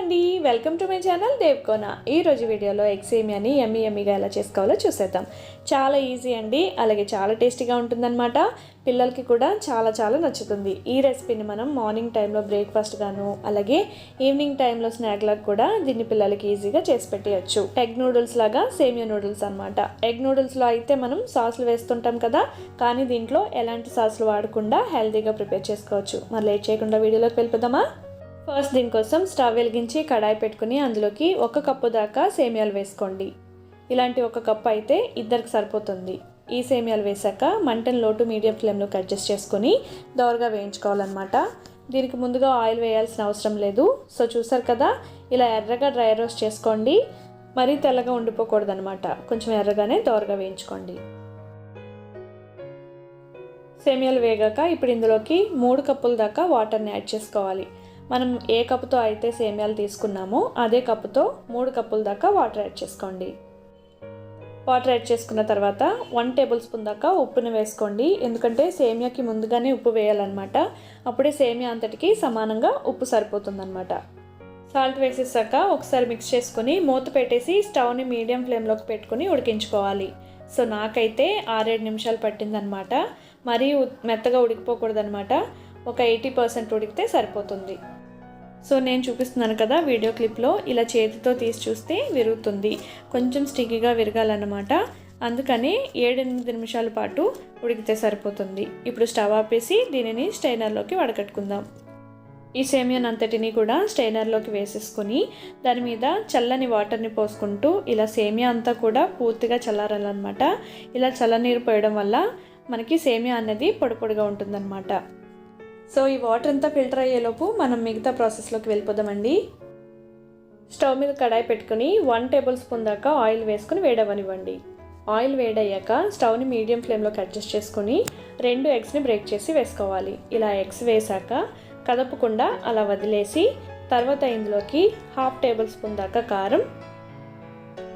అండి. Welcome to my channel దేవ్కోన ఈ రోజు వీడియోలో ఎగ్ సేమియాని ఎమ్మి ఎమ్మిగా ఎలా చేసుకోవాలో చూసేద్దాం. చాలా ఈజీ అండి. అలాగే చాలా టేస్టీగా ఉంటుందన్నమాట. పిల్లలకి కూడా చాలా చాలా నచ్చుతుంది. ఈ రెసిపీని మనం మార్నింగ్ టైంలో బ్రేక్ఫాస్ట్ గాను అలాగే ఈవినింగ్ టైంలో స్నాక్ లాగా కూడా దీన్ని పిల్లలకి ఈజీగా చేసి పెట్టేయచ్చు. ఎగ్ నూడిల్స్ లాగా సేమియా నూడిల్స్ అనమాట ఎగ్ నూడిల్స్లో అయితే మనం సాసులు వేస్తుంటాం కదా కానీ దీంట్లో ఎలాంటి సాసులు వాడకుండా హెల్తీగా ప్రిపేర్ చేసుకోవచ్చు. మరి లేట్ చేయకుండా వీడియోలోకి వెళ్ళిపోదామా? ఫస్ట్ దీనికోసం స్టవ్ వెలిగించి కడాయి పెట్టుకుని అందులోకి ఒక కప్పు దాకా సేమియాలు వేసుకోండి. ఇలాంటి ఒక కప్పు అయితే ఇద్దరికి సరిపోతుంది. ఈ సేమియాలు వేసాక మంటను లోటు మీడియం ఫ్లేమ్లోకి అడ్జస్ట్ చేసుకొని దోరగా వేయించుకోవాలన్నమాట. దీనికి ముందుగా ఆయిల్ వేయాల్సిన అవసరం లేదు. సో చూసారు కదా ఇలా ఎర్రగా డ్రై రోస్ట్ చేసుకోండి. మరీ తెల్లగా ఉండిపోకూడదు అనమాట కొంచెం ఎర్రగానే దోరగా వేయించుకోండి. సేమియాలు వేగాక ఇప్పుడు ఇందులోకి మూడు కప్పుల దాకా వాటర్ని యాడ్ చేసుకోవాలి. మనం ఏ కప్పుతో అయితే సేమియాలు తీసుకున్నామో అదే కప్పుతో మూడు కప్పుల దాకా వాటర్ యాడ్ చేసుకోండి. వాటర్ యాడ్ చేసుకున్న తర్వాత వన్ టేబుల్ స్పూన్ దాకా ఉప్పుని వేసుకోండి. ఎందుకంటే సేమియాకి ముందుగానే ఉప్పు వేయాలన్నమాట. అప్పుడే సేమియా అంతటికి సమానంగా ఉప్పు సరిపోతుందన్నమాట. సాల్ట్ వేసేసాక ఒకసారి మిక్స్ చేసుకొని మూత పెట్టేసి స్టవ్ని మీడియం ఫ్లేమ్లోకి పెట్టుకుని ఉడికించుకోవాలి. సో నాకైతే ఆరేడు నిమిషాలు పట్టిందనమాట మరీ మెత్తగా ఉడికిపోకూడదనమాట ఒక ఎయిటీ పర్సెంట్ ఉడికితే సరిపోతుంది. సో నేను చూపిస్తున్నాను కదా వీడియో క్లిప్లో ఇలా చేతితో తీసి చూస్తే విరుగుతుంది. కొంచెం స్టిక్కీగా విరగాలన్నమాట. అందుకని ఏడెనిమిది నిమిషాల పాటు ఉడికితే సరిపోతుంది. ఇప్పుడు స్టవ్ ఆపేసి దీనిని స్టైనర్లోకి వడకట్టుకుందాం. ఈ సేమియన్ అంతటిని కూడా స్టైనర్లోకి వేసేసుకొని దాని మీద చల్లని వాటర్ని పోసుకుంటూ ఇలా సేమియా అంతా కూడా పూర్తిగా చల్లారాలన్నమాట. ఇలా చల్లనీరు పోయడం వల్ల మనకి సేమియా అనేది పొడి పొడిగా ఉంటుందన్నమాట. సో ఈ వాటర్ అంతా ఫిల్టర్ అయ్యేలోపు మనం మిగతా ప్రాసెస్లోకి వెళ్ళిపోదామండి. స్టవ్ మీద కడాయి పెట్టుకుని వన్ టేబుల్ స్పూన్ దాకా ఆయిల్ వేసుకుని వేడవనివ్వండి ఆయిల్ వేడయ్యాక స్టవ్ని మీడియం ఫ్లేమ్లోకి అడ్జస్ట్ చేసుకుని రెండు ఎగ్స్ని బ్రేక్ చేసి వేసుకోవాలి. ఇలా ఎగ్స్ వేసాక కదపకుండా అలా వదిలేసి తర్వాత ఇందులోకి హాఫ్ టేబుల్ స్పూన్ దాకా కారం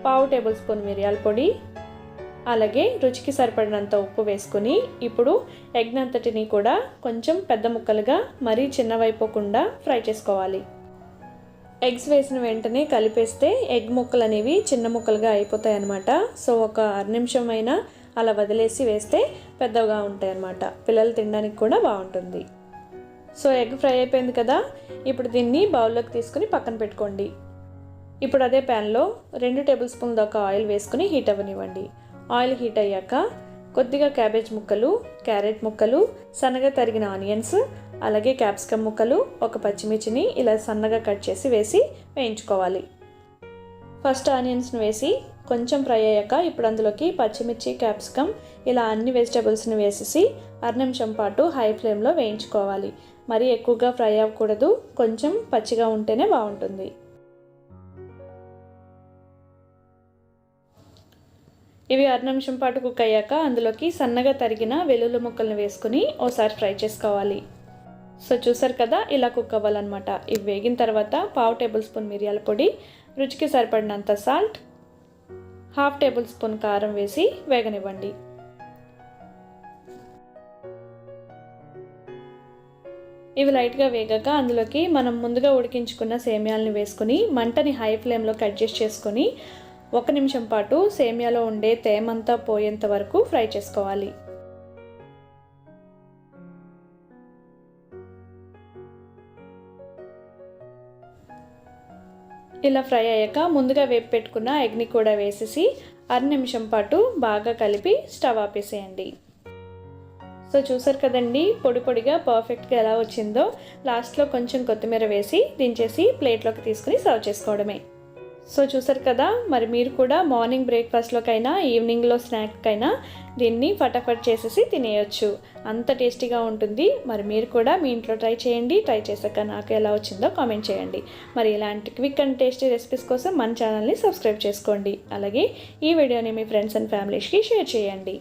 పావు టేబుల్ స్పూన్ మిరియాల పొడి అలాగే రుచికి సరిపడినంత ఉప్పు వేసుకొని ఇప్పుడు ఎగ్ అంతటిని కూడా కొంచెం పెద్ద ముక్కలుగా మరీ చిన్నవైపోకుండా ఫ్రై చేసుకోవాలి. ఎగ్స్ వేసిన వెంటనే కలిపేస్తే ఎగ్ ముక్కలు అనేవి చిన్న ముక్కలుగా అయిపోతాయి అన్నమాట సో ఒక అర నిమిషం అయినా అలా వదిలేసి వేస్తే పెద్దగా ఉంటాయి అన్నమాట పిల్లలు తినడానికి కూడా బాగుంటుంది. సో ఎగ్ ఫ్రై అయిపోయింది కదా? ఇప్పుడు దీన్ని బౌల్లోకి తీసుకుని పక్కన పెట్టుకోండి. ఇప్పుడు అదే ప్యాన్లో రెండు టేబుల్ స్పూన్ దాకా ఆయిల్ వేసుకుని హీట్ అవ్వనివ్వండి. ఆయిల్ హీట్ అయ్యాక కొద్దిగా క్యాబేజ్ ముక్కలు క్యారెట్ ముక్కలు సన్నగా తరిగిన ఆనియన్స్ అలాగే క్యాప్సికమ్ ముక్కలు ఒక పచ్చిమిర్చిని ఇలా సన్నగా కట్ చేసి వేసి వేయించుకోవాలి. ఫస్ట్ ఆనియన్స్ని వేసి కొంచెం ఫ్రై అయ్యాక ఇప్పుడు అందులోకి పచ్చిమిర్చి క్యాప్సికమ్ ఇలా అన్ని వెజిటేబుల్స్ని వేసేసి అర నిమిషం పాటు హై ఫ్లేమ్లో వేయించుకోవాలి. మరీ ఎక్కువగా ఫ్రై అవ్వకూడదు కొంచెం పచ్చిగా ఉంటేనే బాగుంటుంది. ఇవి అర నిమిషం పాటు కుక్ అయ్యాక అందులోకి సన్నగా తరిగిన వెల్లుల్లి ముక్కల్ని వేసుకుని ఓసారి ఫ్రై చేసుకోవాలి. సో చూసారు కదా ఇలా కుక్ అవ్వాలన్నమాట. ఇవి వేగిన తర్వాత పావు టేబుల్ స్పూన్ మిరియాల పొడి రుచికి సరిపడినంత సాల్ట్ హాఫ్ టేబుల్ స్పూన్ కారం వేసి వేగనివ్వండి. ఇవి లైట్గా వేగాక అందులోకి మనం ముందుగా ఉడికించుకున్న సేమియాలని వేసుకుని మంటని హై ఫ్లేమ్లోకి అడ్జస్ట్ చేసుకొని ఒక నిమిషం పాటు సేమియాలో ఉండే తేమంతా పోయేంత వరకు ఫ్రై చేసుకోవాలి. ఇలా ఫ్రై అయ్యాక ముందుగా వేపు పెట్టుకున్న ఎగ్ని కూడా వేసేసి అర నిమిషం పాటు బాగా కలిపి స్టవ్ ఆపేసేయండి. సో చూసారు కదండి పొడి పొడిగా పర్ఫెక్ట్గా ఎలా వచ్చిందో. లాస్ట్లో కొంచెం కొత్తిమీర వేసి దించేసి ప్లేట్లోకి తీసుకుని సర్వ్ చేసుకోవడమే. సో చూసారు కదా మరి మీరు కూడా మార్నింగ్ బ్రేక్ఫాస్ట్లోకైనా ఈవినింగ్లో స్నాక్కైనా దీన్ని ఫటాఫట్ చేసేసి తినేయచ్చు. అంత టేస్టీగా ఉంటుంది. మరి మీరు కూడా మీ ఇంట్లో ట్రై చేయండి. ట్రై చేశాక నాకు ఎలా వచ్చిందో కామెంట్ చేయండి. మరి ఇలాంటి క్విక్ అండ్ టేస్టీ రెసిపీస్ కోసం మన ఛానల్ని సబ్స్క్రైబ్ చేసుకోండి. అలాగే ఈ వీడియోని మీ ఫ్రెండ్స్ అండ్ ఫ్యామిలీస్కి షేర్ చేయండి.